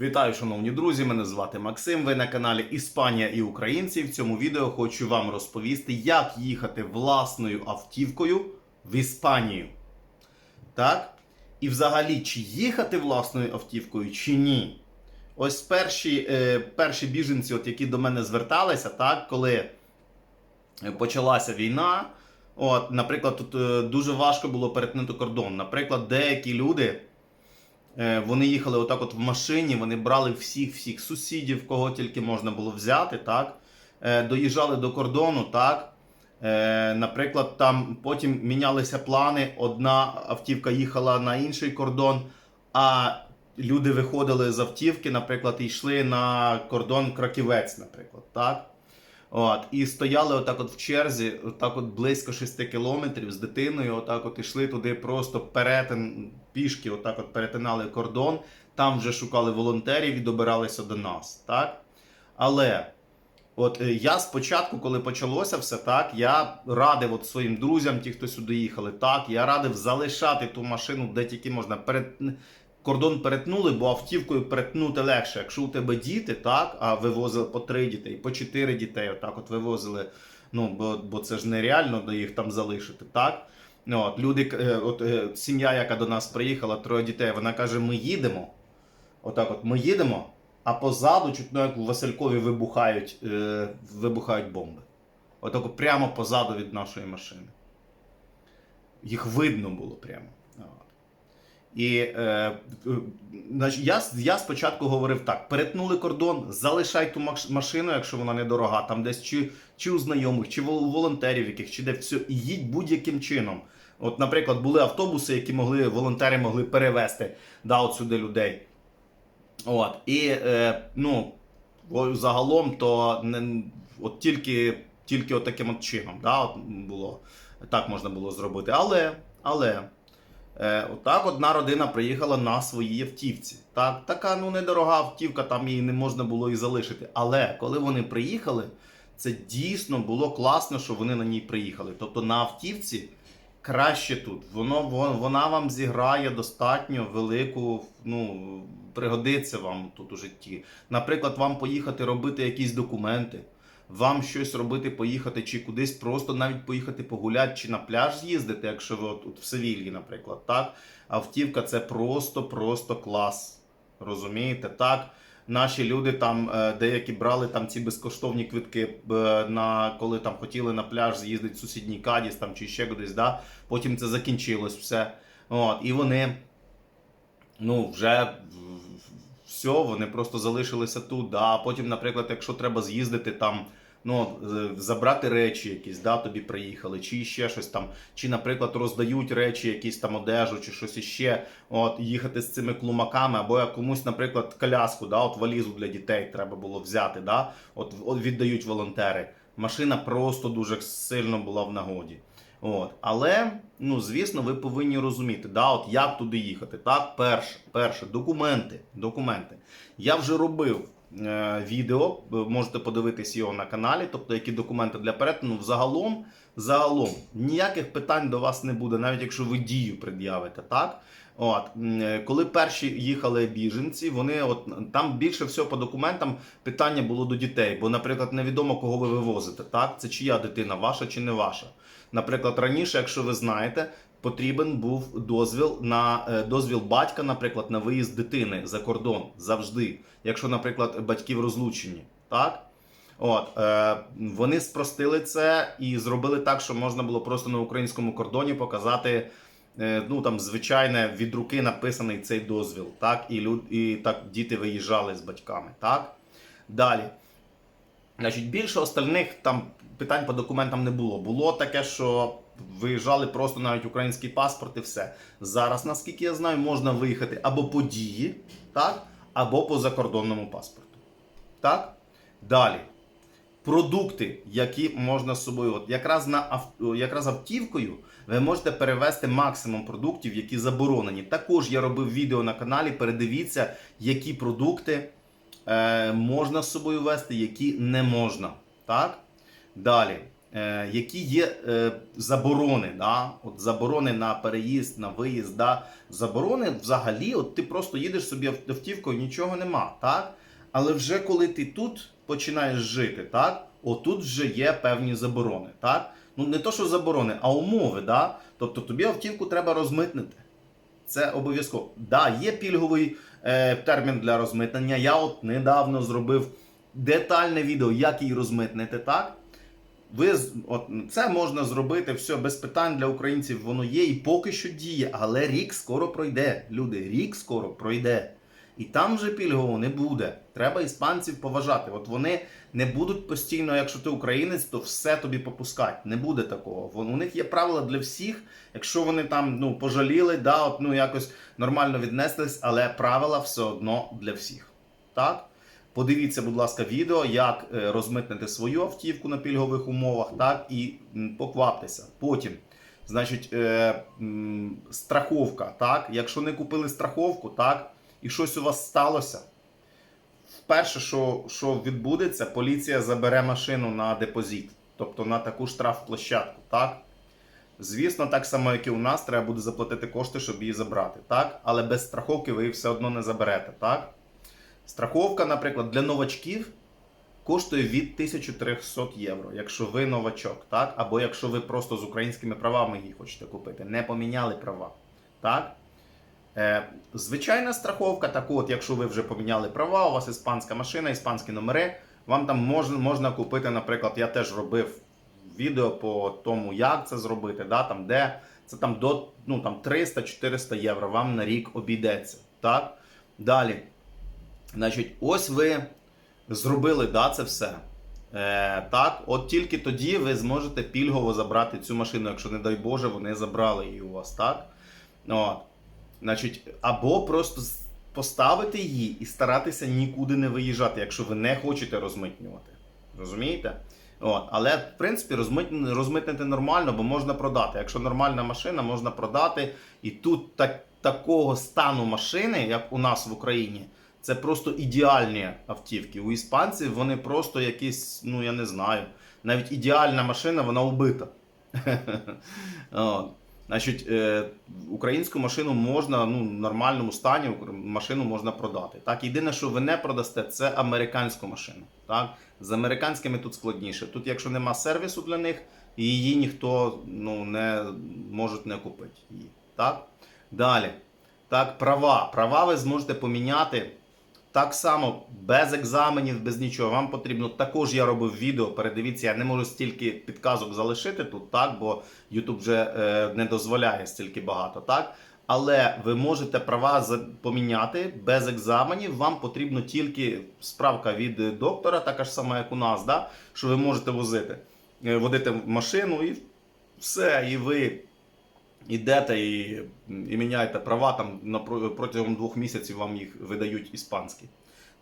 Вітаю, шановні друзі! Мене звати Максим. Ви на каналі Іспанія і Українці. В цьому відео хочу вам розповісти, як їхати власною автівкою в Іспанію. Так? І взагалі, чи їхати власною автівкою, чи ні. Ось перші, е, перші біженці, от, які до мене зверталися, так, коли е, почалася війна. От, наприклад, тут е, дуже важко було перетнути кордон. Наприклад, деякі люди. Е, Вони їхали отак от в машині, вони брали всіх всіх сусідів, кого тільки можна було взяти, так? Е, Доїжджали до кордону, так? Е, Наприклад, там потім мінялися плани. Одна автівка їхала на інший кордон, а люди виходили з автівки, наприклад, і йшли на кордон Краківець, наприклад, так? От, і стояли отак от в черзі, отак от близько 6 кілометрів з дитиною, отак от ішли туди просто перетин пішки, отак от перетинали кордон, там вже шукали волонтерів і добиралися до нас. так? Але от е, я спочатку, коли почалося все так, я радив от своїм друзям, ті, хто сюди їхали, так, я радив залишати ту машину, де тільки можна. Перет... Кордон перетнули, бо автівкою перетнути легше. Якщо у тебе діти, так, а вивозили по три дітей, по чотири дітей, отак от вивозили. Ну, бо, бо це ж нереально їх там залишити, так? Ну, От, люди, е, от, е, сім'я, яка до нас приїхала, троє дітей, вона каже: ми їдемо. Отак от ми їдемо, а позаду, чуть ну, як у Василькові вибухають, е, вибухають бомби. Отак от прямо позаду від нашої машини. Їх видно було прямо. І е, е, я, я спочатку говорив так: перетнули кордон, залишай ту машину, якщо вона недорога, там десь чи, чи у знайомих, чи у волонтерів, яких, чи де все, і їдь будь-яким чином. От, наприклад, були автобуси, які могли, волонтери могли перевезти да, от сюди людей. От, і е, ну, загалом, то не, от тільки, тільки от таким от чином да, от було, так можна було зробити. Але, але Е, отак одна родина приїхала на своїй автівці. Так, така ну недорога автівка, там її не можна було і залишити. Але коли вони приїхали, це дійсно було класно, що вони на ній приїхали. Тобто на автівці краще тут. Воно вона вам зіграє достатньо велику, ну пригодиться вам тут у житті. Наприклад, вам поїхати робити якісь документи. Вам щось робити, поїхати, чи кудись просто навіть поїхати погуляти, чи на пляж з'їздити, якщо ви от, от в Севільї, наприклад, так? Автівка це просто-просто клас. Розумієте? Так? Наші люди там е, деякі брали там ці безкоштовні квитки, е, на коли там хотіли на пляж з'їздити в сусідній Кадіс там чи ще кудись, да? потім це закінчилось все. От, і вони ну, вже все, вони просто залишилися тут. Да? А потім, наприклад, якщо треба з'їздити там, ну, е, забрати речі якісь, да, тобі приїхали, чи ще щось там, чи, наприклад, роздають речі, якісь там одежу, чи щось іще, от, їхати з цими клумаками, або як комусь, наприклад, коляску, да, от валізу для дітей треба було взяти, да, от віддають волонтери. Машина просто дуже сильно була в нагоді. От. Але, ну, звісно, ви повинні розуміти, да, от як туди їхати. Так, перше, перше, документи. документи. Я вже робив е, відео, можете подивитись його на каналі, тобто які документи для перетину. Взагалом, загалом, ніяких питань до вас не буде, навіть якщо ви дію пред'явите. так? От, е, коли перші їхали біженці, вони от там більше всього по документам питання було до дітей, бо, наприклад, невідомо кого ви вивозите. Так, це чия дитина, ваша чи не ваша. Наприклад, раніше, якщо ви знаєте, потрібен був дозвіл на е, дозвіл батька, наприклад, на виїзд дитини за кордон завжди, якщо, наприклад, батьків розлучені, так. От, е, вони спростили це і зробили так, що можна було просто на українському кордоні показати е, ну там звичайне від руки написаний цей дозвіл, так, і люд, і так діти виїжджали з батьками, так. Далі. Значить, більше остальних там питань по документам не було. Було таке, що виїжджали просто навіть український паспорт і все. Зараз, наскільки я знаю, можна виїхати або по дії, так, або по закордонному паспорту. Так? Далі. Продукти, які можна з собою, от якраз на ав- якраз автівкою ви можете перевезти максимум продуктів, які заборонені. Також я робив відео на каналі. Передивіться, які продукти е, можна з собою вести, які не можна. Так? Далі. е, які є е, заборони. Да? От заборони на переїзд, на виїзд, да? заборони взагалі, от ти просто їдеш собі ав- автівкою, нічого нема. Так? Але вже коли ти тут починаєш жити, так? отут вже є певні заборони. Так? Ну не то, що заборони, а умови. Да? Тобто тобі автівку треба розмитнити. Це обов'язково. Да, є пільговий термін для розмитнення. Я от недавно зробив детальне відео, як її розмитнити, так? Ви от це можна зробити все без питань для українців. Воно є і поки що діє, але рік скоро пройде. Люди, рік скоро пройде. І там вже пільгового не буде. Треба іспанців поважати. От вони не будуть постійно, якщо ти українець, то все тобі попускать. Не буде такого. Вон- У них є правила для всіх. Якщо вони там ну пожаліли, да, от, ну якось нормально віднеслись, але правила все одно для всіх. Так? Подивіться, будь ласка, відео, як е, розмитнити свою автівку на пільгових умовах, так, і покваптеся. Потім, значить, е, страховка, так, якщо не купили страховку, так, і щось у вас сталося, вперше, що, що відбудеться, поліція забере машину на депозит, тобто на таку штрафплощадку, так. Звісно, так само, як і у нас, треба буде заплатити кошти, щоб її забрати, так? Але без страховки ви її все одно не заберете, так? Страховка, наприклад, для новачків коштує від 1300 євро, якщо ви новачок, так? Або якщо ви просто з українськими правами її хочете купити, не поміняли права. Так? Е, звичайна страховка, так от, якщо ви вже поміняли права, у вас іспанська машина, іспанські номери, вам там можна, можна купити, наприклад, я теж робив відео по тому, як це зробити, да, там, де це там до ну, там 300-400 євро вам на рік обійдеться. Так? Далі. Значить, ось ви зробили да, це все. Е, так, от тільки тоді ви зможете пільгово забрати цю машину, якщо, не дай Боже, вони забрали її у вас, так? От. Значить, або просто поставити її і старатися нікуди не виїжджати, якщо ви не хочете розмитнювати. Розумієте? От. Але в принципі розмитнити, розмитнити нормально, бо можна продати. Якщо нормальна машина, можна продати. І тут так, такого стану машини, як у нас в Україні, це просто ідеальні автівки. У іспанців вони просто якісь, ну я не знаю, навіть ідеальна машина, вона убита. Значить, е, українську машину можна ну, в нормальному стані машину можна продати. Так, єдине, що ви не продасте, це американську машину. Так, з американськими тут складніше. Тут, якщо нема сервісу для них, її ніхто ну, не може не купити. Так? Далі. Так, права. Права ви зможете поміняти. Так само, без екзаменів, без нічого. Вам потрібно. Також я робив відео. Передивіться, я не можу стільки підказок залишити тут, так, бо YouTube вже е, не дозволяє стільки багато, так? Але ви можете права поміняти без екзаменів. Вам потрібно тільки справка від доктора, така ж сама, як у нас, да? що ви можете возити, е, водити машину і все, і ви йдете і, і міняєте права там на протягом двох місяців вам їх видають іспанські.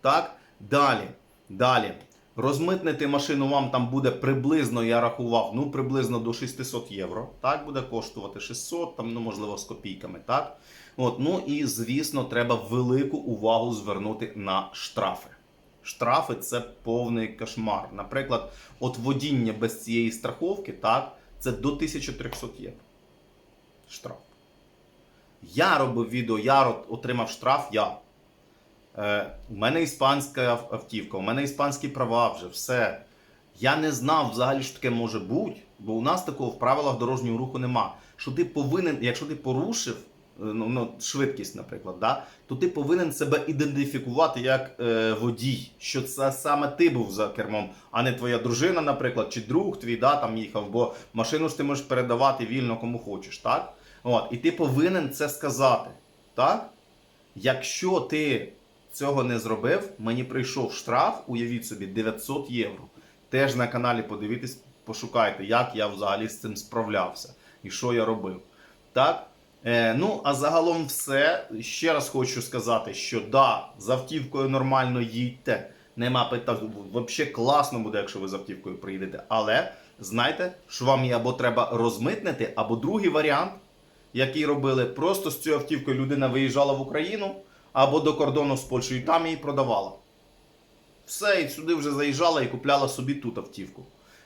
Так, далі, далі. Розмитнити машину вам там буде приблизно, я рахував, ну приблизно до 600 євро. Так, буде коштувати 600, там, ну можливо, з копійками. Так? От, ну і звісно, треба велику увагу звернути на штрафи. Штрафи це повний кошмар. Наприклад, от водіння без цієї страховки, так, це до 1300 євро. Штраф. Я робив відео, я отримав штраф, я. Е, у мене іспанська автівка, у мене іспанські права вже, все. Я не знав взагалі, що таке може бути, бо у нас такого в правилах дорожнього руху нема. Що ти повинен, якщо ти порушив е, ну, ну, швидкість, наприклад, да, то ти повинен себе ідентифікувати як е, водій, що це саме ти був за кермом, а не твоя дружина, наприклад, чи друг твій да, там їхав, бо машину ж ти можеш передавати вільно кому хочеш, так? От, і ти повинен це сказати. Так? Якщо ти цього не зробив, мені прийшов штраф, уявіть собі, 900 євро. Теж на каналі подивитись, пошукайте, як я взагалі з цим справлявся і що я робив. Так? Е, ну, а загалом все. Ще раз хочу сказати, що да, з автівкою нормально їдьте. Нема питань. Взагалі класно буде, якщо ви з автівкою приїдете. Але знайте, що вам її або треба розмитнити, або другий варіант, який робили, просто з цією автівкою людина виїжджала в Україну або до кордону з Польщею, і там її продавала. Все, і сюди вже заїжджала і купляла собі тут автівку.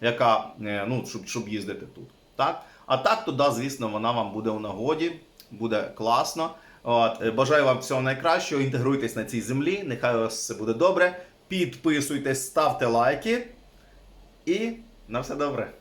яка, е, ну, щоб, щоб їздити тут. Так? А так, то, да, звісно, вона вам буде у нагоді, буде класно. От, е, бажаю вам всього найкращого. Інтегруйтесь на цій землі. Нехай у вас все буде добре. Підписуйтесь, ставте лайки. І на все добре.